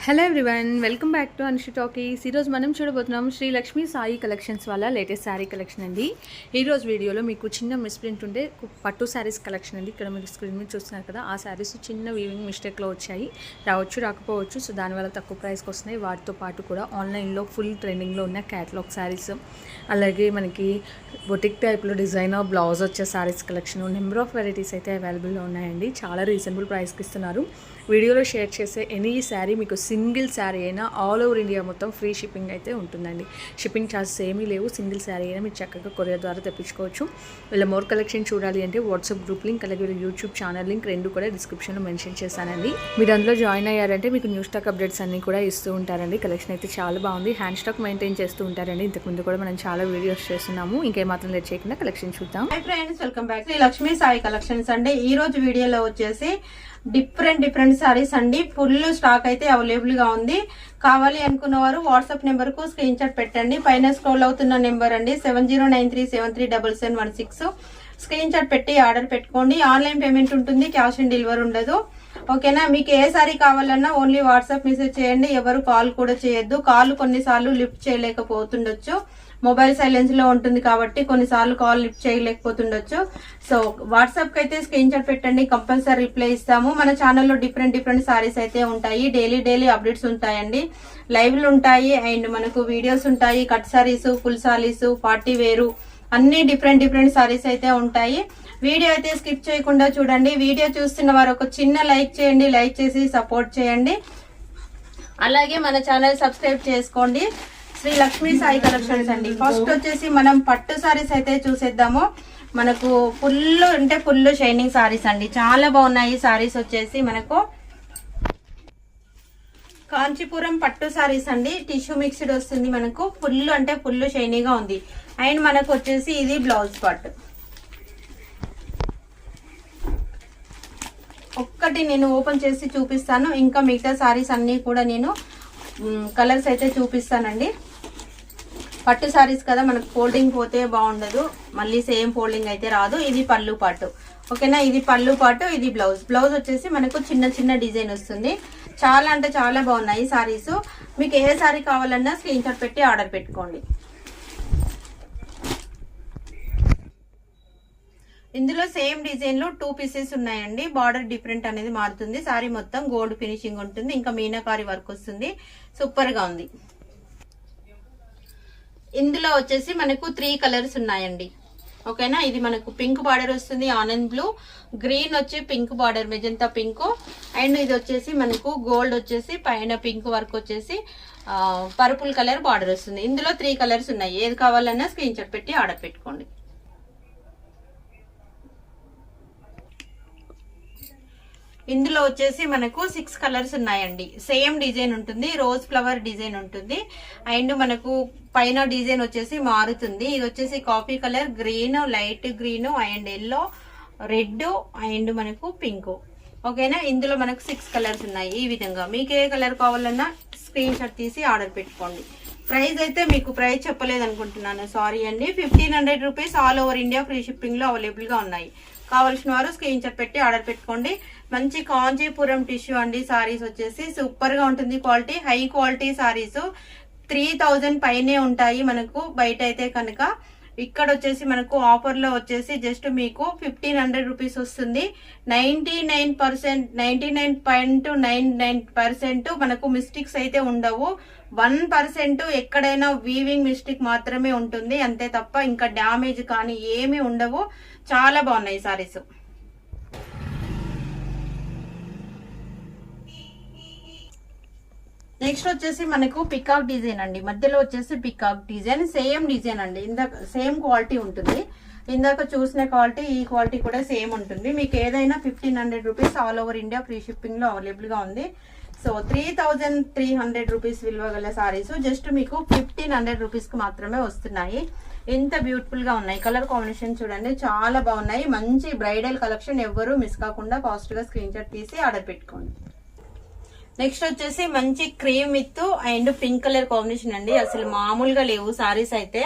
Hello everyone welcome back to Anushi talkies ఈరోజు మనం చూడబోతున్నాం శ్రీ లక్ష్మీ సాయి కలెక్షన్స్ వాళ్ళ లేటెస్ట్ శారీ కలెక్షన్ అండి ఈరోజు వీడియోలో మీకు చిన్న మిస్ప్రింట్ ఉండే పట్టు శారీస్ కలెక్షన్ అండి ఇక్కడ మీరు స్క్రీన్ మీద చూస్తున్నారు కదా ఆ శారీస్ చిన్న వీవింగ్ మిస్టేక్లో వచ్చాయి రావచ్చు రాకపోవచ్చు సో దానివల్ల తక్కువ ప్రైస్కి వస్తున్నాయి వాటితో పాటు కూడా ఆన్లైన్లో ఫుల్ ట్రెండింగ్లో ఉన్న క్యాటలాగ్ శారీస్ అలాగే మనకి బొటిక్ టైప్లో డిజైనర్ బ్లౌజ్ వచ్చే saris collection number of varieties అయితే అవైలబుల్లో ఉన్నాయండి చాలా రీజనబుల్ ప్రైస్కి ఇస్తున్నారు వీడియోలో షేర్ చేసే ఎనీ శారీ మీకు సింగిల్ శారీ అయినా ఆల్ ఓవర్ ఇండియా మొత్తం ఫ్రీ షిప్పింగ్ అయితే ఉంటుందండి. షిప్పింగ్ ఛార్జెస్ ఏమీ లేవు. సింగిల్ శారీ అయినా మీరు చక్కగా కొరియర్ ద్వారా తెప్పించుకోవచ్చు. వీళ్ళ మోర్ కలెక్షన్ చూడాలి అంటే వాట్సాప్ గ్రూప్ లింక్ అలాగే వీళ్ళ యూట్యూబ్ ఛానల్ లింక్ రెండు కూడా డిస్క్రిప్షన్లో మెన్షన్ చేశానండి. మీరు అందులో జాయిన్ అయ్యారంటే మీకు న్యూ స్టాక్ అప్డేట్స్ అన్నీ కూడా ఇస్తూ ఉంటారండి. కలెక్షన్ అయితే చాలా బాగుంది. హ్యాండ్ స్టాక్ మెయింటైన్ చేస్తూ ఉంటారండి. ఇంతకుముందు కూడా మనం చాలా వీడియోస్ చేస్తున్నాము. ఇంకేమాత్రం లేట్ చేయకుండా కలెక్షన్ చూద్దాం. Hi friends welcome back Lakshmi Sai collections అండి. ఈ రోజు వీడియోలో వచ్చేసి డిఫరెంట్ డిఫరెంట్ శారీస్ అండి. ఫుల్ స్టాక్ అయితే అవైలబుల్గా ఉంది. కావాలి అనుకున్న వారు వాట్సాప్ నెంబర్కు స్క్రీన్ షాట్ పెట్టండి. పైన స్క్రోల్ అవుతున్న నెంబర్ అండి seven zero nine three seven three double seven one six. Screenshot పెట్టి ఆర్డర్ పెట్టుకోండి. ఆన్లైన్ పేమెంట్ ఉంటుంది క్యాష్ ఆన్ డెలివరీ ఉండదు. ఓకేనా? మీకు ఏ సారీ కావాలన్నా ఓన్లీ వాట్సాప్ మెసేజ్ చేయండి. ఎవరు కాల్ కూడా చేయొద్దు. కాల్ కొన్నిసార్లు లిఫ్ట్ చేయలేకపోతుండొచ్చు. మొబైల్ సైలెన్స్లో ఉంటుంది కాబట్టి కొన్నిసార్లు కాల్ లిఫ్ట్ చేయలేకపోతుండొచ్చు. సో వాట్సాప్కి అయితే స్క్రీన్ షాట్ పెట్టండి కంపల్సరీ రిప్లై ఇస్తాము. మన ఛానల్లో డిఫరెంట్ డిఫరెంట్ సారీస్ అయితే ఉంటాయి. డైలీ డైలీ అప్డేట్స్ ఉంటాయండి. లైవ్లు ఉంటాయి అండ్ మనకు వీడియోస్ ఉంటాయి. Cut saris full saris party వేరు అన్ని డిఫరెంట్ డిఫరెంట్ సారీస్ అయితే ఉంటాయి. వీడియో అయితే స్కిప్ చేయకుండా చూడండి. వీడియో చూస్తున్న వారు ఒక చిన్న లైక్ చేయండి. లైక్ చేసి సపోర్ట్ చేయండి. అలాగే మన ఛానల్ సబ్స్క్రైబ్ చేసుకోండి. శ్రీ లక్ష్మీ సాయి కలెక్షన్స్ అండి. ఫస్ట్ వచ్చేసి మనం పట్టు సారీస్ అయితే చూసేద్దాము. మనకు ఫుల్ అంటే ఫుల్ షైనింగ్ సారీస్ అండి. చాలా బాగున్నాయి. సారీస్ వచ్చేసి మనకు కాంచీపురం పట్టు సారీస్ అండి. టిష్యూ మిక్స్డ్ వస్తుంది మనకు. ఫుల్ అంటే ఫుల్ షైనీగా ఉంది. అండ్ మనకు వచ్చేసి ఇది బ్లౌజ్ పార్ట్ ఒక్కటి నేను ఓపెన్ చేసి చూపిస్తాను. ఇంకా మిగతా సారీస్ అన్నీ కూడా నేను కలర్స్ అయితే చూపిస్తానండి. పట్టు సారీస్ కదా మనకు ఫోల్డింగ్ పోతే బాగుండదు. మళ్ళీ సేమ్ ఫోల్డింగ్ అయితే రాదు. ఇది పళ్ళు పాటు. ఓకేనా? ఇది పళ్ళు పాటు ఇది బ్లౌజ్ బ్లౌజ్ వచ్చేసి మనకు చిన్న చిన్న డిజైన్ వస్తుంది. చాలా అంటే చాలా బాగున్నాయి సారీస్ మీకు ఏ సారీ కావాలన్నా స్క్రీన్ షాట్ పెట్టి ఆర్డర్ పెట్టుకోండి. ఇందులో సేమ్ డిజైన్లో టూ పీసెస్ ఉన్నాయండి. బార్డర్ డిఫరెంట్ అనేది మారుతుంది. సారీ మొత్తం గోల్డ్ ఫినిషింగ్ ఉంటుంది. ఇంకా మీనాకారి వర్క్ వస్తుంది. సూపర్గా ఉంది. ఇందులో వచ్చేసి మనకు త్రీ కలర్స్ ఉన్నాయండి. ఓకేనా? ఇది మనకు పింక్ బార్డర్ వస్తుంది ఆనంద్ బ్లూ గ్రీన్ వచ్చి pink border magenta pink and ఇది వచ్చేసి మనకు గోల్డ్ వచ్చేసి పైన పింక్ వర్క్ వచ్చేసి పర్పుల్ కలర్ బార్డర్ వస్తుంది. ఇందులో త్రీ కలర్స్ ఉన్నాయి. ఏది కావాలన్నా స్క్రీన్ షాట్ పెట్టి ఆర్డర్ పెట్టుకోండి. ఇందులో వచ్చేసి మనకు సిక్స్ కలర్స్ ఉన్నాయండి. సేమ్ డిజైన్ ఉంటుంది రోజ్ ఫ్లవర్ డిజైన్ ఉంటుంది. అండ్ మనకు పైన డిజైన్ వచ్చేసి మారుతుంది. ఇది వచ్చేసి coffee colour green light green and yellow red and మనకు పింక్. ఓకేనా? ఇందులో మనకు సిక్స్ కలర్స్ ఉన్నాయి ఈ విధంగా. మీకు ఏ కలర్ కావాలన్నా స్క్రీన్ షాట్ తీసి ఆర్డర్ పెట్టుకోండి. ప్రైస్ అయితే మీకు ప్రైస్ చెప్పలేదు అనుకుంటున్నాను. సారీ అండి. Fifteen hundred rupees all over India free షిప్పింగ్లో అవైలబుల్గా ఉన్నాయి. కావలసిన వారు స్క్రీన్ షాట్ పెట్టి ఆర్డర్ పెట్టుకోండి. మంచి కాంచీపురం టిష్యూ అండి. సారీస్ వచ్చేసి సూపర్గా ఉంటుంది quality. High quality saris three thousand పైనే ఉంటాయి మనకు బయట అయితే కనుక. ఇక్కడ వచ్చేసి మనకు ఆఫర్లో వచ్చేసి జస్ట్ మీకు ఫిఫ్టీన్ హండ్రెడ్ రూపీస్ వస్తుంది. Ninety nine percent ninety nine point nine nine percent మనకు మిస్టేక్స్ అయితే ఉండవు. వన్ పర్సెంట్ ఎక్కడైనా వీవింగ్ మిస్టేక్ మాత్రమే ఉంటుంది. అంతే తప్ప ఇంకా డ్యామేజ్ కానీ ఏమీ ఉండవు. చాలా బాగున్నాయి సారీస్ నెక్స్ట్ వచ్చేసి మనకు పికాక్ డిజైన్ అండి. మధ్యలో వచ్చేసి పికాక్ డిజైన్ సేమ్ డిజైన్ అండి. ఇందాక సేమ్ క్వాలిటీ ఉంటుంది. ఇందాక చూసిన క్వాలిటీ ఈ క్వాలిటీ కూడా సేమ్ ఉంటుంది. మీకు ఏదైనా fifteen hundred rupees all over India free షిప్పింగ్లో అవైలబుల్గా ఉంది. So three thousand three hundred rupees విలువ గల సారీస్ జస్ట్ మీకు ఫిఫ్టీన్ హండ్రెడ్ రూపీస్కి మాత్రమే వస్తున్నాయి. ఎంత బ్యూటిఫుల్గా ఉన్నాయి. కలర్ కాంబినేషన్ చూడండి. చాలా బాగున్నాయి. మంచి బ్రైడల్ కలెక్షన్ ఎవ్వరూ మిస్ కాకుండా ఫాస్ట్గా స్క్రీన్ షాట్ తీసి ఆర్డర్ పెట్టుకోండి. నెక్స్ట్ వచ్చేసి మంచి cream with and pink colour combination అండి. అసలు మామూలుగా లేవు సారీస్ అయితే.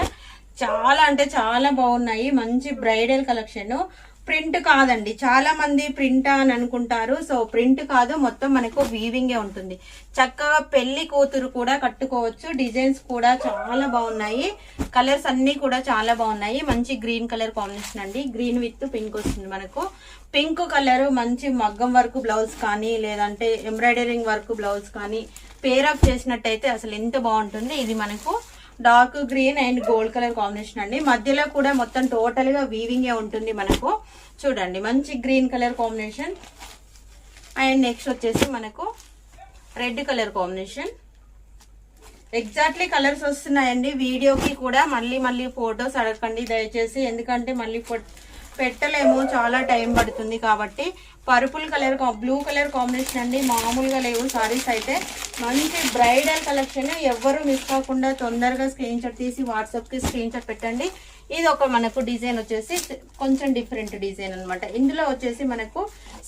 చాలా అంటే చాలా బాగున్నాయి. మంచి బ్రైడల్ కలెక్షన్ ప్రింట్ కాదండి. చాలా మంది ప్రింట్ అని అనుకుంటారు. సో ప్రింట్ కాదు మొత్తం మనకు వీవింగే ఉంటుంది. చక్కగా పెళ్ళి కూతురు కూడా కట్టుకోవచ్చు. డిజైన్స్ కూడా చాలా బాగున్నాయి. కలర్స్ అన్ని కూడా చాలా బాగున్నాయి. మంచి గ్రీన్ కలర్ కాంబినేషన్ అండి. గ్రీన్ విత్ పింక్ వస్తుంది మనకు. పింక్ కలర్ మంచి మగ్గం వర్క్ బ్లౌజ్ కానీ లేదంటే ఎంబ్రాయిడరింగ్ వర్క్ బ్లౌజ్ కానీ పేరప్ చేసినట్టయితే అసలు ఎంత బాగుంటుంది. ఇది మనకు dark green and gold colour combination అండి. మధ్యలో కూడా మొత్తం టోటల్గా వీవింగ్ ఉంటుంది మనకు. చూడండి మంచి green colour combination. And next వచ్చేసి మనకు red colour combination. Exactly colours వస్తున్నాయండి. వీడియోకి కూడా మళ్ళీ మళ్ళీ ఫొటోస్ అడగండి దయచేసి ఎందుకంటే మళ్ళీ ఫో- పెట్టలేము చాలా టైం పడుతుంది కాబట్టి purple colour blue colour combination అండి మామూలుగా లేవు సారీస్ అయితే. మంచి బ్రైడల్ కలెక్షన్ ఎవరు మిస్ కాకుండా తొందరగా స్క్రీన్ షాట్ తీసి వాట్సాప్కి స్క్రీన్ షాట్ పెట్టండి. ఇది ఒక మనకు డిజైన్ వచ్చేసి కొంచెం డిఫరెంట్ డిజైన్ అన్నమాట. ఇందులో వచ్చేసి మనకు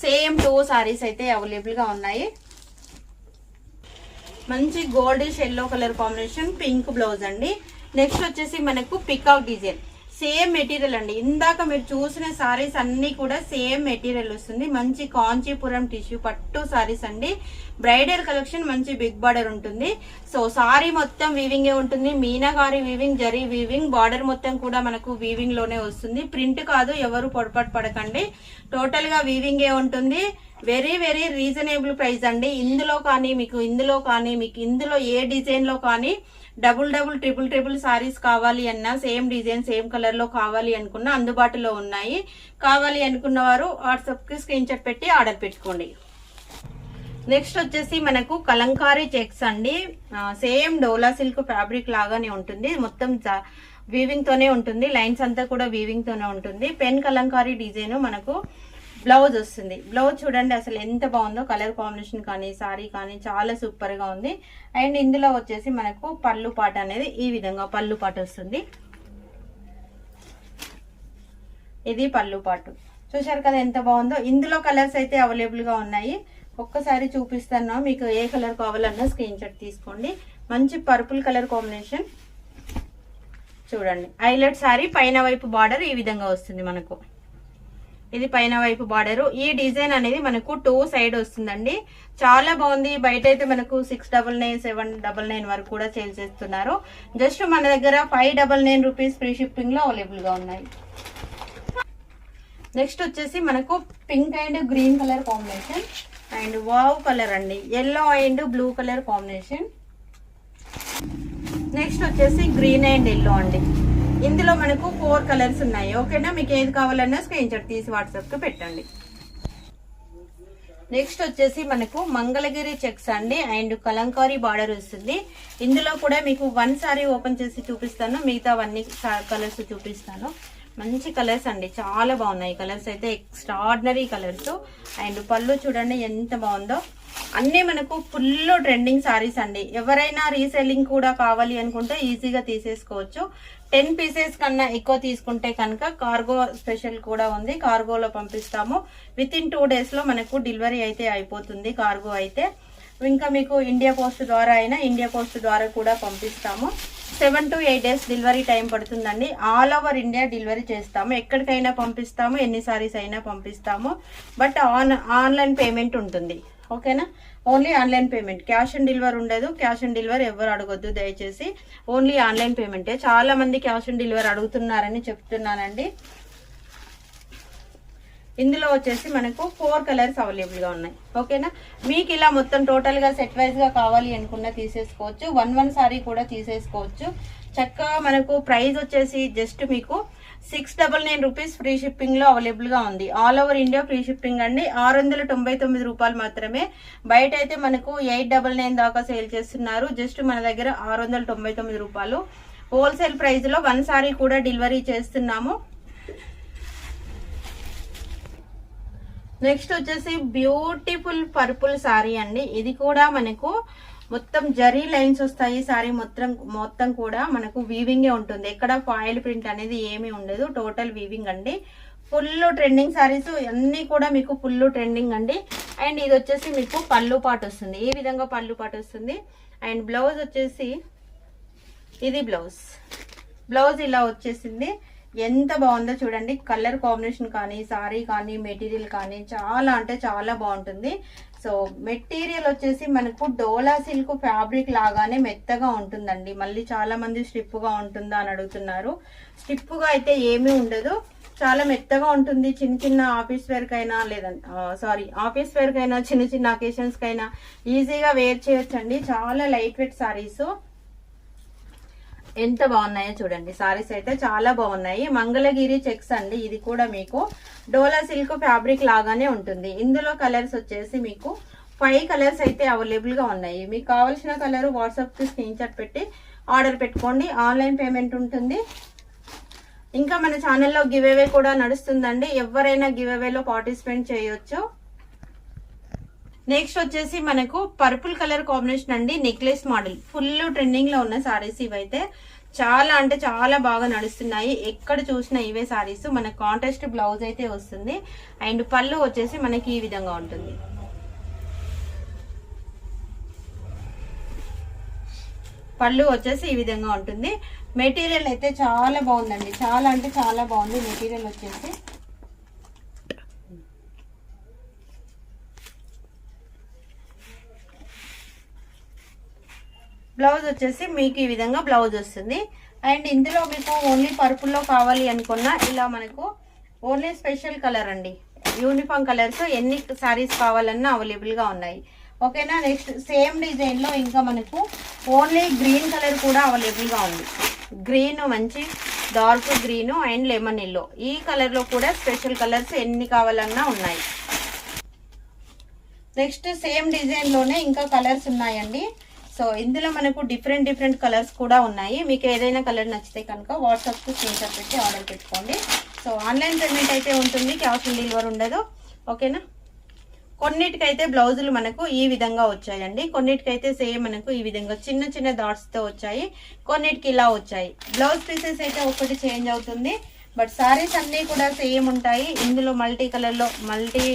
సేమ్ టూ సారీస్ అయితే అవైలబుల్గా ఉన్నాయి. మంచి goldish yellow colour combination pink blouse అండి. నెక్స్ట్ వచ్చేసి మనకు పికాక్ డిజైన్. సేమ్ మెటీరియల్ అండి. ఇందాక మీరు చూసిన సారీస్ అన్ని కూడా సేమ్ మెటీరియల్ వస్తుంది. మంచి కాంచీపురం టిష్యూ పట్టు సారీస్ అండి. బ్రైడల్ కలెక్షన్ మంచి బిగ్ బార్డర్ ఉంటుంది. సో సారీ మొత్తం వీవింగే ఉంటుంది. మీనాగారి వీవింగ్ జరీ వీవింగ్ బార్డర్ మొత్తం కూడా మనకు వీవింగ్లోనే వస్తుంది. ప్రింట్ కాదు ఎవరు పొడపాటు పడకండి. టోటల్గా వీవింగే ఉంటుంది. వెరీ వెరీ రీజనబుల్ ప్రైస్ అండి. ఇందులో కానీ మీకు ఇందులో కానీ మీకు ఇందులో ఏ డిజైన్లో కానీ double double triple triple saris కావాలి అన్నా సేమ్ డిజైన్ సేమ్ కలర్లో కావాలి అనుకున్న అందుబాటులో ఉన్నాయి. కావాలి అనుకున్న వారు వాట్సాప్కి స్క్రీన్ షాట్ పెట్టి ఆర్డర్ పెట్టుకోండి. నెక్స్ట్ వచ్చేసి మనకు కలంకారీ చెక్స్ అండి. సేమ్ డోలా సిల్క్ ఫ్యాబ్రిక్ లాగానే ఉంటుంది. మొత్తం వీవింగ్ తోనే ఉంటుంది. లైన్స్ అంతా కూడా వీవింగ్ తోనే ఉంటుంది. పెన్ కలంకారీ డిజైన్ మనకు బ్లౌజ్ వస్తుంది. బ్లౌజ్ చూడండి అసలు ఎంత బాగుందో కలర్ కాంబినేషన్ కానీ సారీ కానీ చాలా సూపర్గా ఉంది. అండ్ ఇందులో వచ్చేసి మనకు పళ్ళు పాట అనేది ఈ విధంగా పళ్ళు పాట వస్తుంది. ఇది పళ్ళు పాటు. చూశారు కదా ఎంత బాగుందో? ఇందులో కలర్స్ అయితే అవైలబుల్గా ఉన్నాయి. ఒక్కసారి చూపిస్తాను. మీకు ఏ కలర్ కావాలన్నా స్క్రీన్ షాట్ తీసుకోండి. మంచి పర్పుల్ కలర్ కాంబినేషన్ చూడండి. హైలైట్ సారీ పైన వైపు బార్డర్ ఈ విధంగా వస్తుంది మనకు. ఇది పైన వైపు బార్డర్. ఈ డిజైన్ అనేది మనకు టూ సైడ్ వస్తుందండి. చాలా బాగుంది. బయట అయితే మనకు six double nine seven double nine వరకు కూడా సేల్ చేస్తున్నారు. జస్ట్ మన దగ్గర five double nine rupees free షిప్పింగ్లో అవైలబుల్గా ఉన్నాయి. నెక్స్ట్ వచ్చేసి మనకు pink and green colour combination. And wow colour అండి. Yellow and blue colour combination. Next వచ్చేసి గ్రీన్ అండ్ ఎల్లో అండి. ఇందులో మనకు ఫోర్ కలర్స్ ఉన్నాయి. ఓకేనా? మీకు ఏది కావాలన్నా స్క్రీన్ షాట్ తీసి వాట్సాప్ పెట్టండి. నెక్స్ట్ వచ్చేసి మనకు మంగళగిరి చెక్స్ అండి. అండ్ కలంకారీ బార్డర్ వస్తుంది. ఇందులో కూడా మీకు వన్ సారీ ఓపెన్ చేసి చూపిస్తాను. మిగతా అన్ని కలర్స్ చూపిస్తాను. మంచి కలర్స్ అండి. చాలా బాగున్నాయి. కలర్స్ అయితే ఎక్స్ట్రాడినరీ కలర్స్ అండ్ పళ్ళు చూడండి ఎంత బాగుందో. అన్నీ మనకు ఫుల్ ట్రెండింగ్ సారీస్ అండి. ఎవరైనా రీసెల్లింగ్ కూడా కావాలి అనుకుంటే ఈజీగా తీసేసుకోవచ్చు. టెన్ పీసెస్ కన్నా ఎక్కువ తీసుకుంటే కనుక కార్గో స్పెషల్ కూడా ఉంది. కార్గోలో పంపిస్తాము. విత్ ఇన్ టూ డేస్లో మనకు డెలివరీ అయితే అయిపోతుంది కార్గో అయితే. ఇంకా మీకు ఇండియా పోస్ట్ ద్వారా అయినా ఇండియా పోస్ట్ ద్వారా కూడా పంపిస్తాము. Seven to eight days delivery time పడుతుందండి. ఆల్ ఓవర్ ఇండియా డెలివరీ చేస్తాము. ఎక్కడికైనా పంపిస్తాము ఎన్ని సారీస్ అయినా పంపిస్తాము. బట్ ఆన్ ఆన్లైన్ పేమెంట్ ఉంటుంది. ఓకేనా? Only online payment cash on delivery ఉండదు. క్యాష్ ఆన్ డెలివరీ ఎవరు అడగొద్దు దయచేసి. ఓన్లీ ఆన్లైన్ పేమెంటే చాలా మంది క్యాష్ ఆన్ డెలివరీ అడుగుతున్నారని చెప్తున్నానండి. ఇందులో వచ్చేసి మనకు ఫోర్ కలర్స్ అవైలబుల్గా ఉన్నాయి. ఓకేనా? మీకు ఇలా మొత్తం టోటల్గా సెట్ వైజ్గా కావాలి అనుకున్న తీసేసుకోవచ్చు. వన్ వన్ సారీ కూడా తీసేసుకోవచ్చు. చక్కగా మనకు ప్రైస్ వచ్చేసి జస్ట్ మీకు six double nine rupees free షిప్పింగ్లో అవైలబుల్గా ఉంది. All over India free shipping అండి. ఆరు వందల తొంభై తొమ్మిది రూపాయలు మాత్రమే. బయట అయితే మనకు ఎయిట్ డబల్ నైన్ దాకా సేల్ చేస్తున్నారు. జస్ట్ మన దగ్గర ఆరు వందల తొంభై తొమ్మిది రూపాయలు. హోల్సేల్ ప్రైస్లో వన్ సారీ కూడా డెలివరీ చేస్తున్నాము. నెక్స్ట్ వచ్చేసి బ్యూటిఫుల్ పర్పుల్ సారీ అండి. ఇది కూడా మనకు మొత్తం జరీ లైన్స్ వస్తాయి సారీ మొత్తం మొత్తం కూడా మనకు వీవింగే ఉంటుంది. ఎక్కడ ఫాయిల్ ప్రింట్ అనేది ఏమీ ఉండదు టోటల్ వీవింగ్ అండి. ఫుల్ ట్రెండింగ్ సారీస్ అన్ని కూడా మీకు ఫుల్ ట్రెండింగ్ అండి. అండ్ ఇది వచ్చేసి మీకు పళ్ళు పాటు వస్తుంది. ఈ విధంగా పళ్ళు పాటు వస్తుంది. అండ్ బ్లౌజ్ వచ్చేసి ఇది బ్లౌజ్ బ్లౌజ్ ఇలా వచ్చేసింది. ఎంత బాగుందో చూడండి. కలర్ కాంబినేషన్ కానీ సారీ కానీ మెటీరియల్ కానీ చాలా అంటే చాలా బాగుంటుంది. సో మెటీరియల్ వచ్చేసి మనకు డోలా సిల్క్ ఫ్యాబ్రిక్ లాగానే మెత్తగా ఉంటుందండి. మళ్ళీ చాలా మంది స్టిప్ ఉంటుందా అని అడుగుతున్నారు. స్టిప్ అయితే ఏమీ ఉండదు. చాలా మెత్తగా ఉంటుంది. చిన్న చిన్న ఆఫీస్ వేర్ కైనా సారీ ఆఫీస్ వేర్ చిన్న చిన్న అకేషన్స్కి అయినా ఈజీగా వేర్ చేయొచ్చండి. చాలా లైట్ వెయిట్ సారీస్. ఎంత బాగున్నాయో చూడండి. సారీస్ అయితే చాలా బాగున్నాయి. మంగళగిరి చెక్స్ అండి. ఇది కూడా మీకు డోలా సిల్క్ ఫ్యాబ్రిక్ లాగానే ఉంటుంది. ఇందులో కలర్స్ వచ్చేసి మీకు ఫైవ్ కలర్స్ అయితే అవైలబుల్గా ఉన్నాయి. మీకు కావాల్సిన కలర్ వాట్సాప్కి స్క్రీన్ షాట్ పెట్టి ఆర్డర్ పెట్టుకోండి. ఆన్లైన్ పేమెంట్ ఉంటుంది. ఇంకా మన ఛానల్లో గివ్ అవే కూడా నడుస్తుందండి. ఎవరైనా గివ్ అవేలో పార్టిసిపేట్ చేయొచ్చు. నెక్స్ట్ వచ్చేసి మనకు పర్పుల్ కలర్ కాంబినేషన్ అండి నెక్లెస్ మోడల్ ఫుల్ ట్రెండింగ్లో ఉన్న సారీస్ ఇవైతే చాలా అంటే చాలా బాగా నడుస్తున్నాయి. ఎక్కడ చూసినా ఇవే సారీస్ మన కాంట్రాస్ట్ బ్లౌజ్ అయితే వస్తుంది. అండ్ పళ్ళు వచ్చేసి మనకి ఈ విధంగా ఉంటుంది. పళ్ళు వచ్చేసి ఈ విధంగా ఉంటుంది. మెటీరియల్ అయితే చాలా బాగుందండి. చాలా అంటే చాలా బాగుంది. మెటీరియల్ వచ్చేసి బ్లౌజ్ వచ్చేసి మీకు ఈ విధంగా బ్లౌజ్ వస్తుంది. అండ్ ఇందులో మీకు ఓన్లీ పర్పుల్లో కావాలి అనుకున్నా ఇలా మనకు ఓన్లీ స్పెషల్ కలర్ అండి. యూనిఫామ్ కలర్స్ ఎన్ని సారీస్ కావాలన్నా అవైలబుల్గా ఉన్నాయి. ఓకేనా? నెక్స్ట్ సేమ్ డిజైన్లో ఇంకా మనకు ఓన్లీ గ్రీన్ కలర్ కూడా అవైలబుల్గా ఉంది. గ్రీన్ మంచి dark green and lemon yellow. ఈ కలర్లో కూడా స్పెషల్ కలర్స్ ఎన్ని కావాలన్నా ఉన్నాయి. నెక్స్ట్ సేమ్ డిజైన్లోనే ఇంకా కలర్స్ ఉన్నాయండి. సో ఇందులో మనకు డిఫరెంట్ డిఫరెంట్ కలర్స్ కూడా ఉన్నాయి. మీకు ఏదైనా కలర్ నచ్చితే కనుక వాట్సాప్కి స్క్రీన్ షాట్ పెట్టి ఆర్డర్ పెట్టుకోండి. సో ఆన్లైన్ పేమెంట్ అయితే ఉంటుంది క్యాష్ ఆన్ డెలివరీ ఉండదు. ఓకేనా కొన్నిటికైతే బ్లౌజులు మనకు ఈ విధంగా వచ్చాయండి. కొన్నిటికైతే సేమ్ మనకు ఈ విధంగా చిన్న చిన్న డాట్స్తో వచ్చాయి. కొన్నిటికి ఇలా వచ్చాయి. బ్లౌజ్ పీసెస్ అయితే ఒకటి చేంజ్ అవుతుంది. బట్ సారీస్ అన్నీ కూడా సేమ్ ఉంటాయి. ఇందులో మల్టీ కలర్లో మల్టీ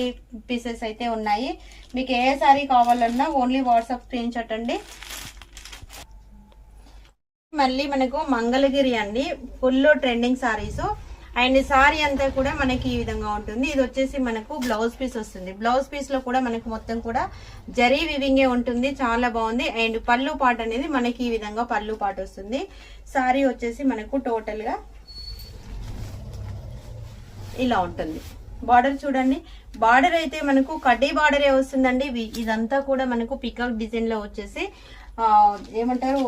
పీసెస్ అయితే ఉన్నాయి. మీకు ఏ సారీ కావాలన్నా ఓన్లీ వాట్సాప్ స్క్రీన్ షాట్ అండి. మళ్ళీ మనకు మంగళగిరి అండి. Full trending saris and sari అంతా కూడా మనకి ఈ విధంగా ఉంటుంది. ఇది వచ్చేసి మనకు బ్లౌజ్ పీస్ వస్తుంది. బ్లౌజ్ పీస్లో కూడా మనకు మొత్తం కూడా జరీ వివింగే ఉంటుంది. చాలా బాగుంది. అండ్ పళ్ళు పాట అనేది మనకి ఈ విధంగా పళ్ళు పాట వస్తుంది. సారీ వచ్చేసి మనకు టోటల్గా ఇలా ఉంటుంది. బార్డర్ చూడండి. బార్డర్ అయితే మనకు కడ్డీ బార్డరే వస్తుందండి. ఇదంతా కూడా మనకు పికప్ డిజైన్లో వచ్చేసి ఏమంటారు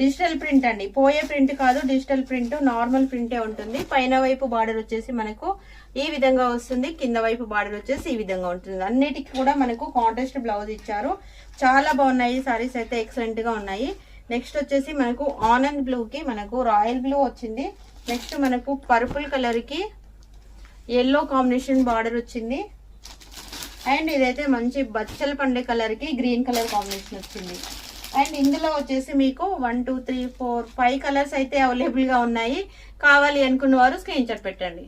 డిజిటల్ ప్రింట్ అండి. పోయే ప్రింట్ కాదు డిజిటల్ ప్రింట్ నార్మల్ ప్రింటే ఉంటుంది. పైన వైపు బార్డర్ వచ్చేసి మనకు ఈ విధంగా వస్తుంది. కింద వైపు బార్డర్ వచ్చేసి ఈ విధంగా ఉంటుంది. అన్నిటికీ కూడా మనకు కాంట్రాస్ట్ బ్లౌజ్ ఇచ్చారు. చాలా బాగున్నాయి. సారీస్ అయితే ఎక్సలెంట్గా ఉన్నాయి. నెక్స్ట్ వచ్చేసి మనకు ఆనంద్ బ్లూ కి మనకు రాయల్ బ్లూ వచ్చింది. నెక్స్ట్ మనకు పర్పుల్ కలర్కి ఎల్లో కాంబినేషన్ బార్డర్ వచ్చింది. అండ్ ఇదైతే మంచి బచ్చల పండే కలర్కి గ్రీన్ కలర్ కాంబినేషన్ వచ్చింది. అండ్ ఇందులో వచ్చేసి మీకు one two three four five colours అయితే అవైలబుల్గా ఉన్నాయి. కావాలి అనుకున్న వారు స్క్రీన్ షాట్ పెట్టండి.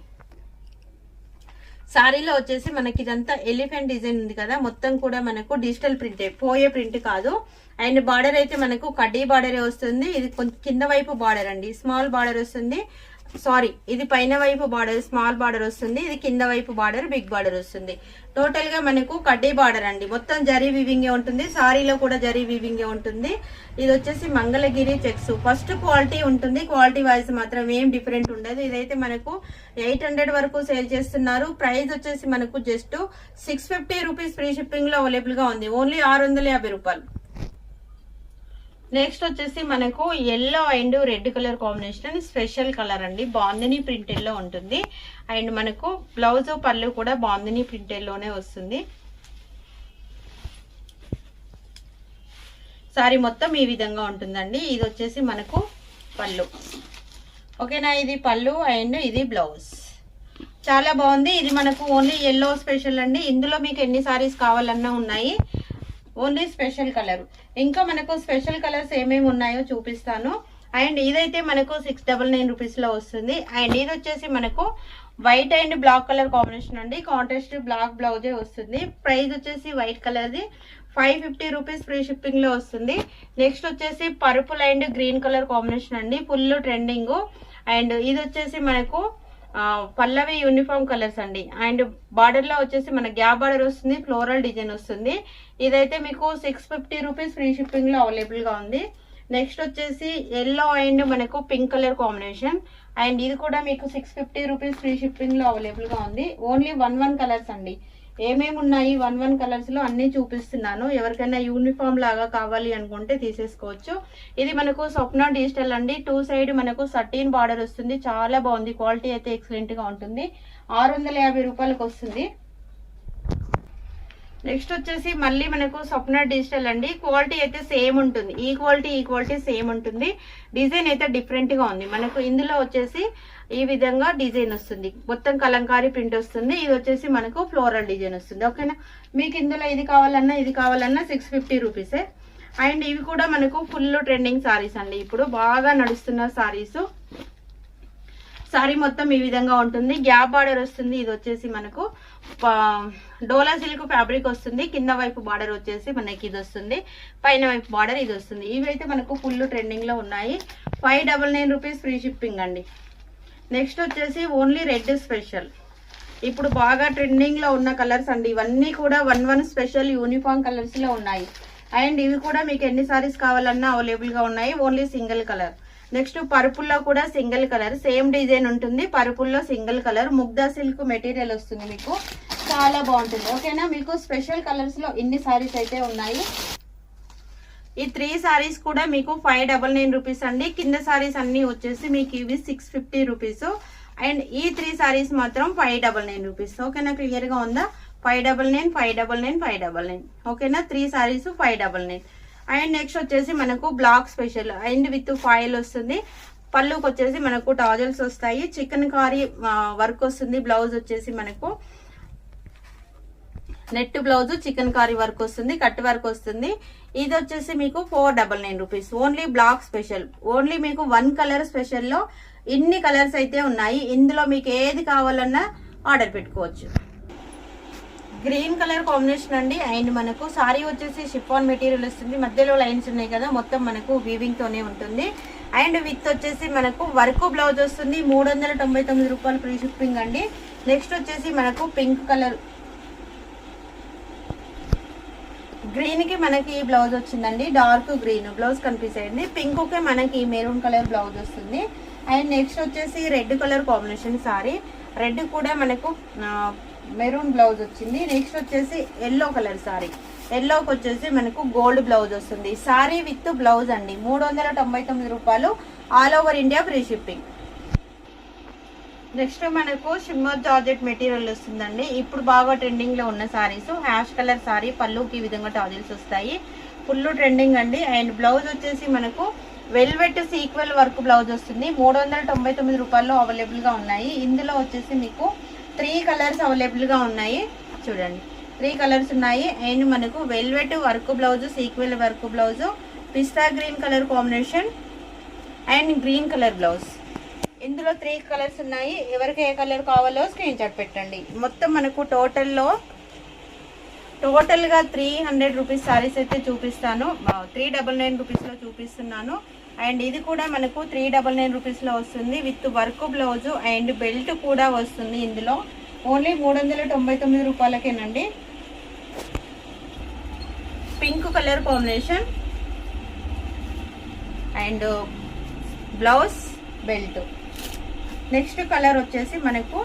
సారీలో వచ్చేసి మనకి ఇదంతా ఎలిఫెంట్ డిజైన్ ఉంది కదా. మొత్తం కూడా మనకు డిజిటల్ ప్రింటే పోయే ప్రింట్ కాదు. అండ్ బార్డర్ అయితే మనకు కడ్డీ బార్డరే వస్తుంది. ఇది కొంచెం కింద వైపు బార్డర్ అండి. స్మాల్ బార్డర్ వస్తుంది. సారీ ఇది పైన వైపు బార్డర్ స్మాల్ బార్డర్ వస్తుంది ఇది కింద వైపు బార్డర్ బిగ్ బార్డర్ వస్తుంది. టోటల్గా మనకు కడ్డీ బార్డర్ అండి. మొత్తం జరీ వీవింగే ఉంటుంది సారీలో కూడా జరీ వీవింగే ఉంటుంది. ఇది వచ్చేసి మంగళగిరి చెక్స్. ఫస్ట్ క్వాలిటీ ఉంటుంది క్వాలిటీ వైజ్ మాత్రం ఏం డిఫరెంట్ ఉండదు. ఇదైతే మనకు ఎయిట్ హండ్రెడ్ వరకు సేల్ చేస్తున్నారు. ప్రైస్ వచ్చేసి మనకు just six fifty rupees free షిప్పింగ్లో అవైలబుల్గా ఉంది. ఓన్లీ ఆరు వందల యాభై రూపాయలు. నెక్స్ట్ వచ్చేసి మనకు yellow and red colour combination special colour అండి. బాందిని ప్రింటెడ్లో ఉంటుంది. అండ్ మనకు బ్లౌజ్ పళ్ళు కూడా బాందిని ప్రింటెడ్లోనే వస్తుంది. సారీ మొత్తం ఈ విధంగా ఉంటుందండి. ఇది వచ్చేసి మనకు పళ్ళు. ఓకేనా ఇది పళ్ళు అండ్ ఇది బ్లౌజ్ చాలా బాగుంది. ఇది మనకు ఓన్లీ ఎల్లో స్పెషల్ అండి. ఇందులో మీకు ఎన్ని సారీస్ కావాలన్నా ఉన్నాయి. Only special colour. ఇంకా మనకు స్పెషల్ కలర్స్ ఏమేమి ఉన్నాయో చూపిస్తాను. అండ్ ఇదైతే మనకు సిక్స్ డబల్ నైన్ రూపీస్లో వస్తుంది. అండ్ ఇది వచ్చేసి మనకు white and black colour combination అండి. కాంట్రాస్ట్ బ్లాక్ బ్లౌజే వస్తుంది. ప్రైస్ వచ్చేసి వైట్ కలర్ది. ఫైవ్ ఫిఫ్టీ రూపీస్ ఫ్రీ షిప్పింగ్లో వస్తుంది. నెక్స్ట్ వచ్చేసి purple and green colour combination అండి. Full trending. అండ్ ఇది వచ్చేసి మనకు పల్లవి యూనిఫామ్ కలర్స్ అండి. అండ్ బార్డర్లో వచ్చేసి మన గ్యాప్ బార్డర్ వస్తుంది ఫ్లోరల్ డిజైన్ వస్తుంది. ఇదైతే మీకు సిక్స్ ఫిఫ్టీ రూపీస్ ఫ్రీ షిప్పింగ్లో అవైలబుల్గా ఉంది. నెక్స్ట్ వచ్చేసి ఎల్లో అండ్ మనకు పింక్ కలర్ కాంబినేషన్ అండ్ ఇది కూడా మీకు సిక్స్ ఫిఫ్టీ రూపీస్ ఫ్రీ షిప్పింగ్లో అవైలబుల్గా ఉంది. ఓన్లీ వన్ వన్ కలర్స్ అండి. ఏమేమి ఉన్నాయి వన్ వన్ కలర్స్లో అన్ని చూపిస్తున్నాను. ఎవరికైనా యూనిఫామ్ లాగా కావాలి అనుకుంటే తీసేసుకోవచ్చు. ఇది మనకు స్వప్న డిజిటల్ అండి. టూ సైడ్ మనకు సర్టీన్ బార్డర్ వస్తుంది. చాలా బాగుంది. క్వాలిటీ అయితే ఎక్సలెంట్గా ఉంటుంది. ఆరు వందల యాభై రూపాయలకు వస్తుంది. నెక్స్ట్ వచ్చేసి మళ్ళీ మనకు స్వప్న డిజిటల్ అండి. క్వాలిటీ అయితే సేమ్ ఉంటుంది. ఈ క్వాలిటీ ఈ క్వాలిటీ సేమ్ ఉంటుంది. డిజైన్ అయితే డిఫరెంట్గా ఉంది. మనకు ఇందులో వచ్చేసి ఈ విధంగా డిజైన్ వస్తుంది. మొత్తం కలంకారీ ప్రింట్ వస్తుంది. ఇది వచ్చేసి మనకు ఫ్లోరల్ డిజైన్ వస్తుంది. ఓకేనా? మీకు ఇందులో ఇది కావాలన్నా ఇది కావాలన్నా సిక్స్ ఫిఫ్టీ రూపీసే అండ్ ఇవి కూడా మనకు ఫుల్ ట్రెండింగ్ సారీస్ అండి. ఇప్పుడు బాగా నడుస్తున్న సారీస్ సారీ మొత్తం ఈ విధంగా ఉంటుంది. గ్యాప్ బార్డర్ వస్తుంది. ఇది వచ్చేసి మనకు డోలా సిల్క్ ఫ్యాబ్రిక్ వస్తుంది. కింద వైపు బార్డర్ వచ్చేసి మనకి ఇది వస్తుంది. పైన వైపు బార్డర్ ఇది వస్తుంది. ఇవి అయితే మనకు ఫుల్ ట్రెండింగ్లో ఉన్నాయి. Five double nine rupees free shipping అండి. నెక్స్ట్ వచ్చేసి ఓన్లీ రెడ్ స్పెషల్ ఇప్పుడు బాగా ట్రెండింగ్లో ఉన్న కలర్స్ అండి. ఇవన్నీ కూడా వన్ వన్ స్పెషల్ యూనిఫామ్ కలర్స్లో ఉన్నాయి. అండ్ ఇవి కూడా మీకు ఎన్ని సారీస్ కావాలన్నా అవైలబుల్గా ఉన్నాయి. ఓన్లీ సింగిల్ కలర్ నెక్స్ట్ పరుపుల్లో కూడా సింగిల్ కలర్ సేమ్ డిజైన్ ఉంటుంది. పరుపుల్లో single colour Mugdha silk material వస్తుంది మీకు. చాలా బాగుంటుంది. ఓకేనా? మీకు స్పెషల్ కలర్స్లో ఇన్ని సారీస్ అయితే ఉన్నాయి. ఈ త్రీ సారీస్ కూడా మీకు ఫైవ్ డబల్ నైన్ రూపీస్ అండి. కింద సారీస్ అన్ని వచ్చేసి మీకు ఇవి సిక్స్ ఫిఫ్టీ రూపీస్. అండ్ ఈ త్రీ సారీస్ మాత్రం ఫైవ్ డబల్ నైన్ రూపీస్. ఓకేనా? క్లియర్గా ఉందా? Five double nine five double nine five double nine. ఓకేనా? Three saris five double nine. And next వచ్చేసి మనకు black special and with foil వస్తుంది. పళ్ళుకి వచ్చేసి మనకు టాజల్స్ వస్తాయి. చికెన్ కారీ వర్క్ వస్తుంది. బ్లౌజ్ వచ్చేసి మనకు net blouse chikankari work వస్తుంది. కట్ వర్క్ వస్తుంది. ఇది వచ్చేసి మీకు four double nine rupees. Only black special. Only మీకు వన్ కలర్ స్పెషల్లో ఇన్ని కలర్స్ అయితే ఉన్నాయి. ఇందులో మీకు ఏది కావాలన్నా ఆర్డర్ పెట్టుకోవచ్చు. గ్రీన్ కలర్ కాంబినేషన్ అండి. అండ్ మనకు సారీ వచ్చేసి షిఫాన్ మెటీరియల్ వస్తుంది. మధ్యలో లైన్స్ ఉన్నాయి కదా మొత్తం మనకు వీవింగ్తోనే ఉంటుంది. అండ్ విత్ వచ్చేసి మనకు వర్క్ బ్లౌజ్ వస్తుంది. మూడు వందల తొంభై తొమ్మిది రూపాయలు ఫ్రీ షిప్పింగ్ అండి. నెక్స్ట్ వచ్చేసి మనకు పింక్ కలర్. గ్రీన్కి మనకి ఈ బ్లౌజ్ వచ్చిందండి. డార్క్ గ్రీన్ బ్లౌజ్ కనిపిస్తుంది. పింక్కి మనకి మెరూన్ కలర్ బ్లౌజ్ వస్తుంది. అండ్ నెక్స్ట్ వచ్చేసి red colour combination sari. Red కూడా మనకు మెరూన్ బ్లౌజ్ వచ్చింది. నెక్స్ట్ వచ్చేసి ఎల్లో కలర్ సారీ. ఎల్లోకి వచ్చేసి మనకు గోల్డ్ బ్లౌజ్ వస్తుంది. సారీ విత్ బ్లౌజ్ అండి. మూడు వందల తొంభై తొమ్మిది రూపాయలు all over India free shipping. Next మనకు షిమ్మర్ జార్జెట్ మెటీరియల్ వస్తుందండి. ఇప్పుడు బాగా ట్రెండింగ్లో ఉన్న సారీస్ హ్యాష్ కలర్ సారీ పళ్ళుకి ఈ విధంగా టాజిల్స్ వస్తాయి. ఫుల్ ట్రెండింగ్ అండి. అండ్ బ్లౌజ్ వచ్చేసి మనకు వెల్వెట్ సీక్వెల్ వర్క్ బ్లౌజ్ వస్తుంది. మూడు వందల తొంభై తొమ్మిది రూపాయల్లో అవైలబుల్గా ఉన్నాయి. ఇందులో వచ్చేసి మీకు త్రీ కలర్స్ అవైలబుల్గా ఉన్నాయి. చూడండి. త్రీ కలర్స్ ఉన్నాయి. అండ్ మనకు velvet work blouse sequel work blouse pista green colour combination and green colour blouse. ఇందులో త్రీ కలర్స్ ఉన్నాయి. ఎవరికి ఏ కలర్ కావాలో స్క్రీన్ షాట్ పెట్టండి. మొత్తం మనకు టోటల్లో టోటల్గా త్రీ హండ్రెడ్ రూపీస్ శారీస్ అయితే చూపిస్తాను. త్రీ డబల్ నైన్ రూపీస్లో చూపిస్తున్నాను. అండ్ ఇది కూడా మనకు త్రీ డబల్ నైన్ రూపీస్లో వస్తుంది with work blouse and belt కూడా వస్తుంది ఇందులో. ఓన్లీ మూడు వందల తొంభై తొమ్మిది రూపాయలకేనండి. Pink colour combination and blouse belt. Next colour వచ్చేసి మనకు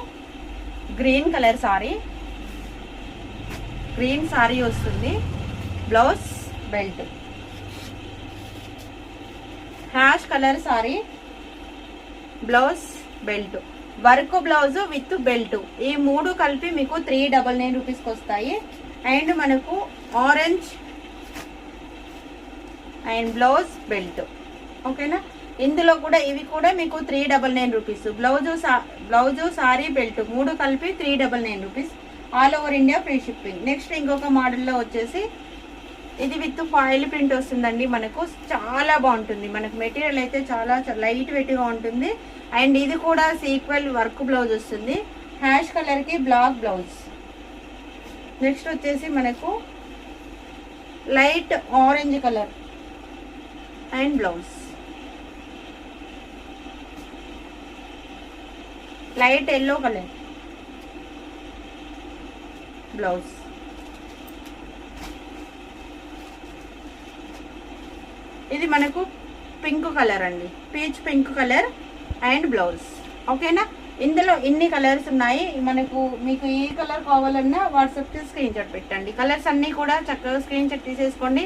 green colour sari. Green sari వస్తుంది. Blouse belt. Ash colour sari blouse belt. Work blouse with belt. ఈ మూడు కలిపి మీకు త్రీ డబల్ నైన్ రూపీస్కి వస్తాయి. అండ్ మనకు ఆరెంజ్ అండ్ బ్లౌజ్ బెల్ట్. ఓకేనా? ఇందులో కూడా ఇవి కూడా మీకు three double nine rupees. Blouse సా బ్లౌజు సారీ బెల్ట్ మూడు కలిపి three double nine rupees. All over India free shipping. Next ఇంకొక మోడల్లో వచ్చేసి ఇది విత్ ఫాయిల్ ప్రింట్ వస్తుందండి మనకు. చాలా బాగుంటుంది. మనకు మెటీరియల్ అయితే చాలా లైట్ వెయిట్గా ఉంటుంది. అండ్ ఇది కూడా సీక్వెల్ వర్క్ బ్లౌజ్ వస్తుంది. హ్యాష్ కలర్కి బ్లాక్ బ్లౌజ్. నెక్స్ట్ వచ్చేసి మనకు light orange colour and blouse. Light yellow colour blouse. ఇది మనకు పింక్ కలర్ అండి. Peach pink colour and blouse. ఓకేనా? ఇందులో ఇన్ని కలర్స్ ఉన్నాయి. మనకు మీకు ఏ కలర్ కావాలన్నా వాట్సాప్కి స్క్రీన్ షాట్ పెట్టండి. కలర్స్ అన్నీ కూడా చక్కగా స్క్రీన్ షాట్ తీసేసుకోండి.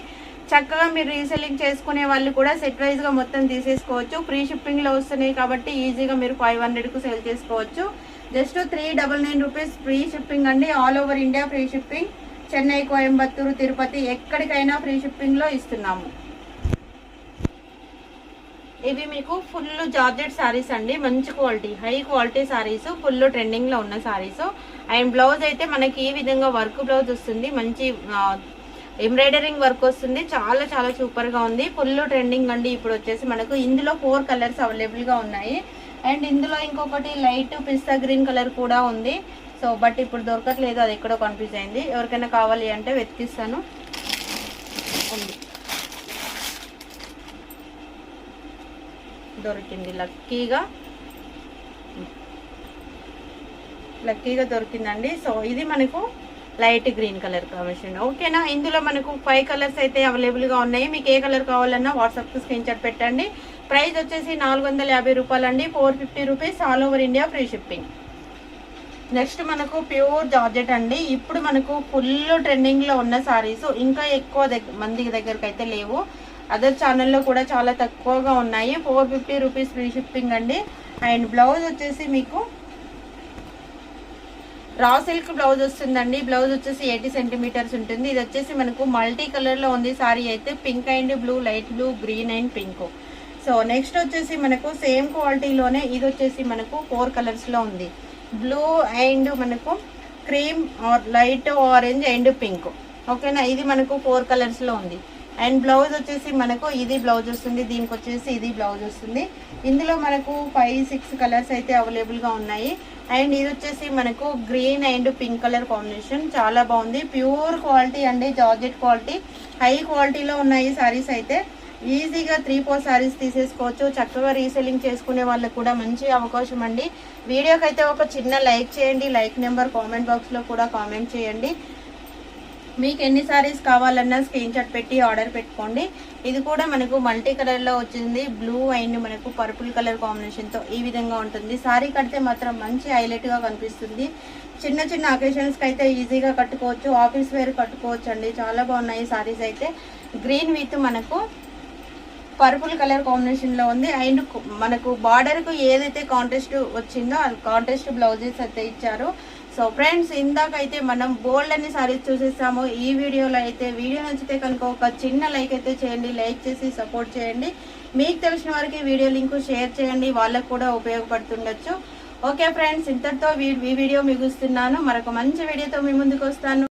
చక్కగా మీరు రీసెల్లింగ్ చేసుకునే వాళ్ళు కూడా సెట్ వైజ్గా మొత్తం తీసేసుకోవచ్చు. ఫ్రీ షిప్పింగ్లో వస్తున్నాయి కాబట్టి ఈజీగా మీరు ఫైవ్ హండ్రెడ్కు సేల్ చేసుకోవచ్చు. Just three double nine rupees free shipping అండి. All over India free shipping Chennai Coimbatore Tirupati ఎక్కడికైనా ఫ్రీ షిప్పింగ్లో ఇస్తున్నాము. ఇవి మీకు ఫుల్ జార్జెట్ సారీస్ అండి. మంచి quality high quality saris full ట్రెండింగ్లో ఉన్న శారీస్ అండ్ బ్లౌజ్ అయితే మనకి ఈ విధంగా వర్క్ బ్లౌజ్ వస్తుంది. మంచి ఎంబ్రాయిడరింగ్ వర్క్ వస్తుంది. చాలా చాలా సూపర్గా ఉంది. ఫుల్ ట్రెండింగ్ అండి. ఇప్పుడు వచ్చేసి మనకు ఇందులో ఫోర్ కలర్స్ అవైలబుల్గా ఉన్నాయి. అండ్ ఇందులో ఇంకొకటి లైట్ పిస్తా గ్రీన్ కలర్ కూడా ఉంది. సో బట్ ఇప్పుడు దొరకట్లేదు. అది ఎక్కడో కన్ఫ్యూజ్ అయింది. ఎవరికైనా కావాలి అంటే వెతికిస్తాను. ఉంది. దొరికింది. లక్కీగా. లక్కీగా దొరికిందండి. సో ఇది మనకు లైట్ గ్రీన్ కలర్ కాంబినేషన్ ఓకేనా? ఇందులో మనకు ఫైవ్ కలర్స్ అయితే అవైలబుల్గా ఉన్నాయి. మీకు ఏ కలర్ కావాలన్నా వాట్సాప్కి స్క్రీన్ షాట్ పెట్టండి. ప్రైస్ వచ్చేసి నాలుగు వందల యాభై రూపాయలండి. Four fifty rupees all over India free shipping. Next మనకు ప్యూర్ జార్జెట్ అండి. ఇప్పుడు మనకు ఫుల్ ట్రెండింగ్లో ఉన్న సారీస్. ఇంకా ఎక్కువ దగ్గ మంది దగ్గరకు అయితే లేవు. అదర్ ఛానల్లో కూడా చాలా తక్కువగా ఉన్నాయి. Four fifty rupees free shipping అండి. అండ్ బ్లౌజ్ వచ్చేసి మీకు రా సిల్క్ బ్లౌజ్ వస్తుందండి. బ్లౌజ్ వచ్చేసి ఎయిటీ సెంటీమీటర్స్ ఉంటుంది. ఇది వచ్చేసి మనకు మల్టీ కలర్లో ఉంది. సారీ అయితే pink and blue light blue green and pink so next వచ్చేసి మనకు సేమ్ క్వాలిటీలోనే ఇది వచ్చేసి మనకు ఫోర్ కలర్స్లో ఉంది. బ్లూ అండ్ మనకు cream or light orange and pink ఓకేనా ఇది మనకు ఫోర్ కలర్స్లో ఉంది. అండ్ బ్లౌజ్ వచ్చేసి మనకు ఇది బ్లౌజ్ వస్తుంది దీనికి వచ్చేసి ఇది బ్లౌజ్ వస్తుంది. ఇందులో మనకు ఫైవ్ సిక్స్ కలర్స్ అయితే అవైలబుల్గా ఉన్నాయి. అండ్ ఇది వచ్చేసి మనకు green and pink colour combination చాలా బాగుంది. ప్యూర్ క్వాలిటీ అండి జార్జెట్ క్వాలిటీ హై క్వాలిటీలో ఉన్నాయి సారీస్ అయితే ఈజీగా త్రీ ఫోర్ సారీస్ తీసేసుకోవచ్చు. చక్కగా రీసెల్లింగ్ చేసుకునే వాళ్ళకి కూడా మంచి అవకాశం అండి. వీడియోకి అయితే ఒక చిన్న లైక్ చేయండి. లైక్ నెంబర్ కామెంట్ బాక్స్లో కూడా కామెంట్ చేయండి. మీకు ఎన్ని సారీస్ కావాలన్నా స్క్రీన్ షాట్ పెట్టి ఆర్డర్ పెట్టుకోండి. ఇది కూడా మనకు మల్టీ కలర్లో వచ్చింది. బ్లూ అండ్ మనకు పర్పుల్ కలర్ కాంబినేషన్తో ఈ విధంగా ఉంటుంది. సారీ కడితే మాత్రం మంచి హైలైట్గా కనిపిస్తుంది. చిన్న చిన్న అకేషన్స్కి అయితే ఈజీగా కట్టుకోవచ్చు. ఆఫీస్ వేర్ కట్టుకోవచ్చు అండి చాలా బాగున్నాయి సారీస్ అయితే. గ్రీన్ విత్ మనకు పర్పుల్ కలర్ కాంబినేషన్లో ఉంది. అండ్ మనకు బార్డర్కు ఏదైతే కాంటెస్ట్ వచ్చిందో అది కాంటెస్ట్ బ్లౌజెస్ అయితే ఇచ్చారు. సో ఫ్రెండ్స్ ఇందాకైతే మనం బోల్డ్ అన్ని సారీస్ చూసేసాము. ఈ వీడియోలో అయితే వీడియో నచ్చితే కనుక ఒక చిన్న లైక్ అయితే చేయండి. లైక్ చేసి సపోర్ట్ చేయండి. మీకు తెలిసిన వారికి వీడియో లింక్ షేర్ చేయండి. వాళ్ళకు కూడా ఉపయోగపడుతుండొచ్చు. ఓకే ఫ్రెండ్స్ ఇంతటితో ఈ వీడియో మిగుస్తున్నాను. మరొక మంచి వీడియోతో మీ ముందుకు వస్తాను.